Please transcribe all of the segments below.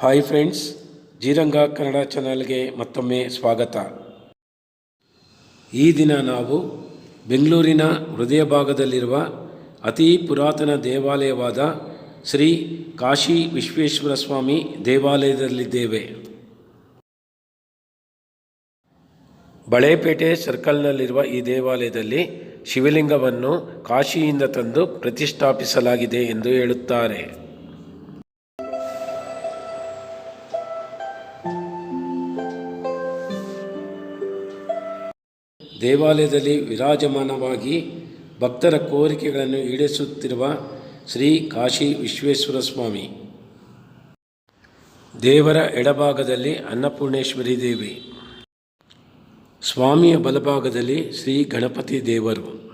Hi friends ಜೀರಂಗ Kannada ಚಾನಲ್ಗೆ ಮತ್ತೊಮ್ಮೆ ಸ್ವಾಗತ. ಈ ದಿನ ನಾವು ಬೆಂಗಳೂರಿನ ಹೃದಯ ಭಾಗದಲ್ಲಿರುವ ಅತಿ ಪುರಾತನ ದೇವಾಲಯವಾದ ಶ್ರೀ ಕಾಶಿ ವಿಶ್ವೇಶ್ವರ ಸ್ವಾಮಿ ದೇವಾಲಯದಲ್ಲಿದ್ದೇವೆ. ಬಳೆಪೇಟೆ ಸರ್ಕಲ್ನಲ್ಲಿರುವ ಈ ದೇವಾಲಯದಲ್ಲಿ ಶಿವಲಿಂಗವನ್ನು ಕಾಶಿಯಿಂದ ತಂದು ಪ್ರತಿಷ್ಠಾಪಿಸಲಾಗಿದೆ ಎಂದು ಹೇಳುತ್ತಾರೆ. ದೇವಾಲಯದಲ್ಲಿ ವಿರಾಜಮಾನವಾಗಿ ಭಕ್ತರ ಕೋರಿಕೆಗಳನ್ನು ಈಡೇರಿಸುತ್ತಿರುವ ಶ್ರೀ ಕಾಶಿ ವಿಶ್ವೇಶ್ವರ ಸ್ವಾಮಿ. ದೇವರ ಎಡಭಾಗದಲ್ಲಿ ಅನ್ನಪೂರ್ಣೇಶ್ವರಿ ದೇವಿ. ಸ್ವಾಮಿಯ ಬಲಭಾಗದಲ್ಲಿ ಶ್ರೀ ಗಣಪತಿ ದೇವರು.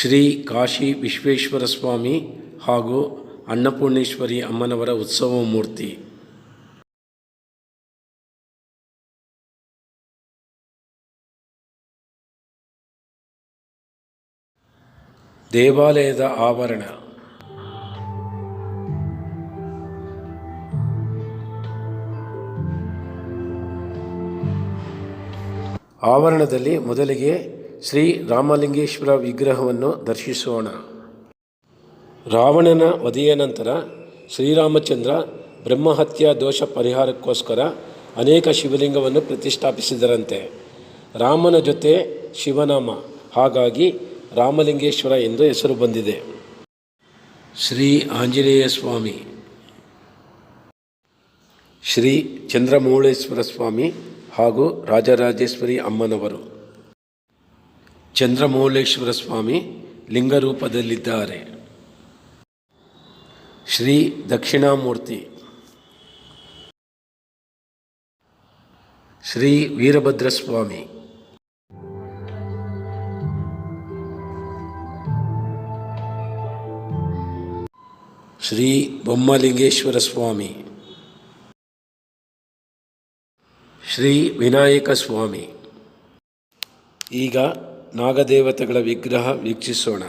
ಶ್ರೀ ಕಾಶಿ ವಿಶ್ವೇಶ್ವರ ಸ್ವಾಮಿ ಹಾಗೂ ಅನ್ನಪೂರ್ಣೇಶ್ವರಿ ಅಮ್ಮನವರ ಉತ್ಸವ ಮೂರ್ತಿ ದೇವಾಲಯದ ಆವರಣ. ಆವರಣದಲ್ಲಿ ಮೊದಲಿಗೆ ಶ್ರೀ ರಾಮಲಿಂಗೇಶ್ವರ ವಿಗ್ರಹವನ್ನು ದರ್ಶಿಸೋಣ. ರಾವಣನ ವಧೆಯ ನಂತರ ಶ್ರೀರಾಮಚಂದ್ರ ಬ್ರಹ್ಮಹತ್ಯಾ ದೋಷ ಪರಿಹಾರಕ್ಕೋಸ್ಕರ ಅನೇಕ ಶಿವಲಿಂಗವನ್ನು ಪ್ರತಿಷ್ಠಾಪಿಸಿದರಂತೆ. ರಾಮನ ಜೊತೆ ಶಿವನಾಮ, ಹಾಗಾಗಿ ರಾಮಲಿಂಗೇಶ್ವರ ಎಂದು ಹೆಸರು ಬಂದಿದೆ. ಶ್ರೀ ಆಂಜನೇಯ ಸ್ವಾಮಿ. ಶ್ರೀ ಚಂದ್ರಮೌಳೇಶ್ವರ ಸ್ವಾಮಿ ಹಾಗೂ ರಾಜರಾಜೇಶ್ವರಿ ಅಮ್ಮನವರು. ಚಂದ್ರಮೌಳೇಶ್ವರ ಸ್ವಾಮಿ ಲಿಂಗರೂಪದಲ್ಲಿದ್ದಾರೆ. ಶ್ರೀ ದಕ್ಷಿಣಾಮೂರ್ತಿ. ಶ್ರೀ ವೀರಭದ್ರ ಶ್ರೀ ಬೊಮ್ಮಲಿಂಗೇಶ್ವರ ಸ್ವಾಮಿ. ಶ್ರೀ ವಿನಾಯಕ ಸ್ವಾಮಿ. ಈಗ ನಾಗದೇವತೆಗಳ ವಿಗ್ರಹ ವೀಕ್ಷಿಸೋಣ.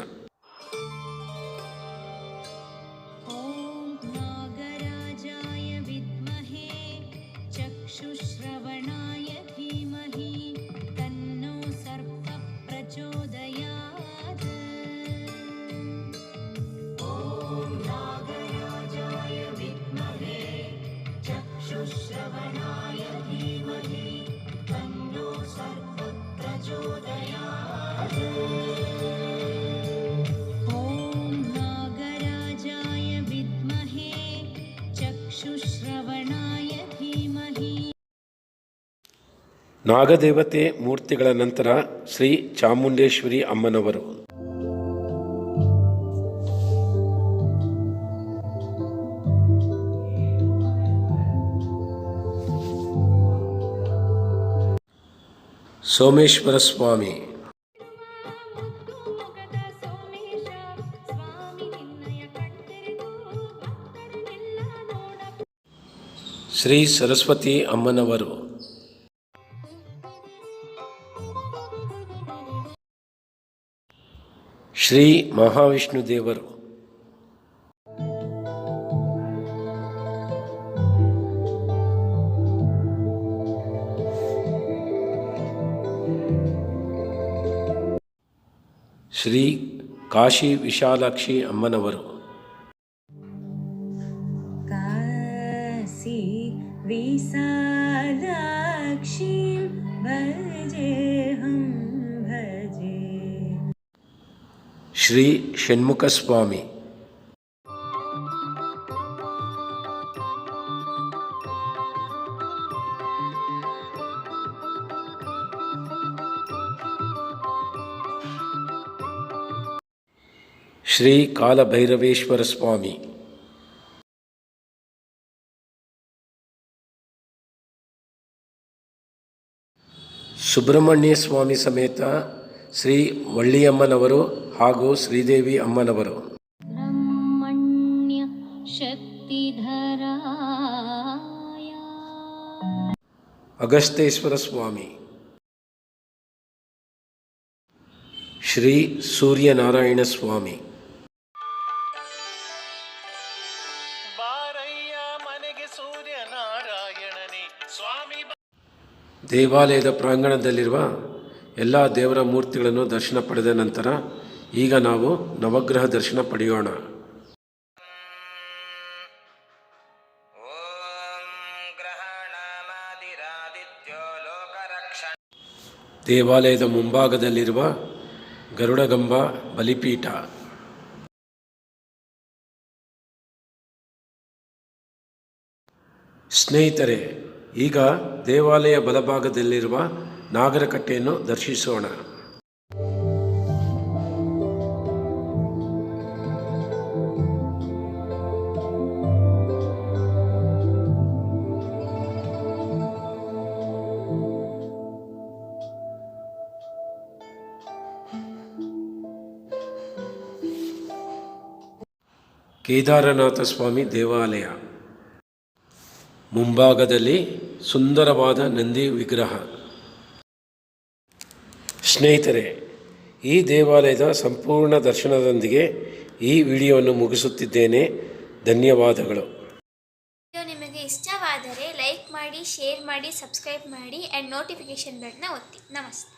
ನಾಗದೇವತೆ ಮೂರ್ತಿಗಳ ನಂತರ ಶ್ರೀ ಚಾಮುಂಡೇಶ್ವರಿ ಅಮ್ಮನವರು. ಸೋಮೇಶ್ವರ ಸ್ವಾಮಿ. ಶ್ರೀ ಸರಸ್ವತಿ ಅಮ್ಮನವರು. श्री महाविष्णुदेवर। श्री काशी विशालाक्षी अम्मनवर। काशी विशालाक्षी बजे ಶ್ರೀ ಷಣ್ಮುಖ ಸ್ವಾಮಿ ಶ್ರೀ ಕಾಲಭೈರವೇಶ್ವರ ಸ್ವಾಮಿ ಸುಬ್ರಹ್ಮಣ್ಯ ಸ್ವಾಮಿ ಸಮೇತ ಶ್ರೀ ವಳ್ಳಿಯಮ್ಮನವರು ಹಾಗೂ ಶ್ರೀದೇವಿ ಅಮ್ಮನವರು. ಬ್ರಹ್ಮಣ್ಯ ಅಗಸ್ತೇಶ್ವರ ಸ್ವಾಮಿ. ಶ್ರೀ ಸೂರ್ಯನಾರಾಯಣ ಸ್ವಾಮಿ. ದೇವಾಲಯದ ಪ್ರಾಂಗಣದಲ್ಲಿರುವ ಎಲ್ಲ ದೇವರ ಮೂರ್ತಿಗಳನ್ನು ದರ್ಶನ ಪಡೆದ ನಂತರ ಈಗ ನಾವು ನವಗ್ರಹ ದರ್ಶನ ಪಡೆಯೋಣ. ದೇವಾಲಯದ ಮುಂಭಾಗದಲ್ಲಿರುವ ಗರುಡಗಂಬ ಬಲಿಪೀಠ. ಸ್ನೇಹಿತರೆ, ಈಗ ದೇವಾಲಯ ಬಲಭಾಗದಲ್ಲಿರುವ ನಾಗರಕಟ್ಟೆಯನ್ನು ದರ್ಶಿಸೋಣ. ಕೇದಾರನಾಥ ಸ್ವಾಮಿ ದೇವಾಲಯ. ಮುಂಭಾಗದಲ್ಲಿ ಸುಂದರವಾದ ನಂದಿ ವಿಗ್ರಹ. ಸ್ನೇಹಿತರೆ, ಈ ದೇವಾಲಯದ ಸಂಪೂರ್ಣ ದರ್ಶನದೊಂದಿಗೆ ಈ ವಿಡಿಯೋವನ್ನು ಮುಗಿಸುತ್ತಿದ್ದೇನೆ. ಧನ್ಯವಾದಗಳು. ನಿಮಗೆ ಇಷ್ಟವಾದರೆ ಲೈಕ್ ಮಾಡಿ, ಶೇರ್ ಮಾಡಿ, ಸಬ್ಸ್ಕ್ರೈಬ್ ಮಾಡಿ, ಆ್ಯಂಡ್ ನೋಟಿಫಿಕೇಷನ್ ಬೆಲ್ನ ಒತ್ತಿ. ನಮಸ್ತೆ.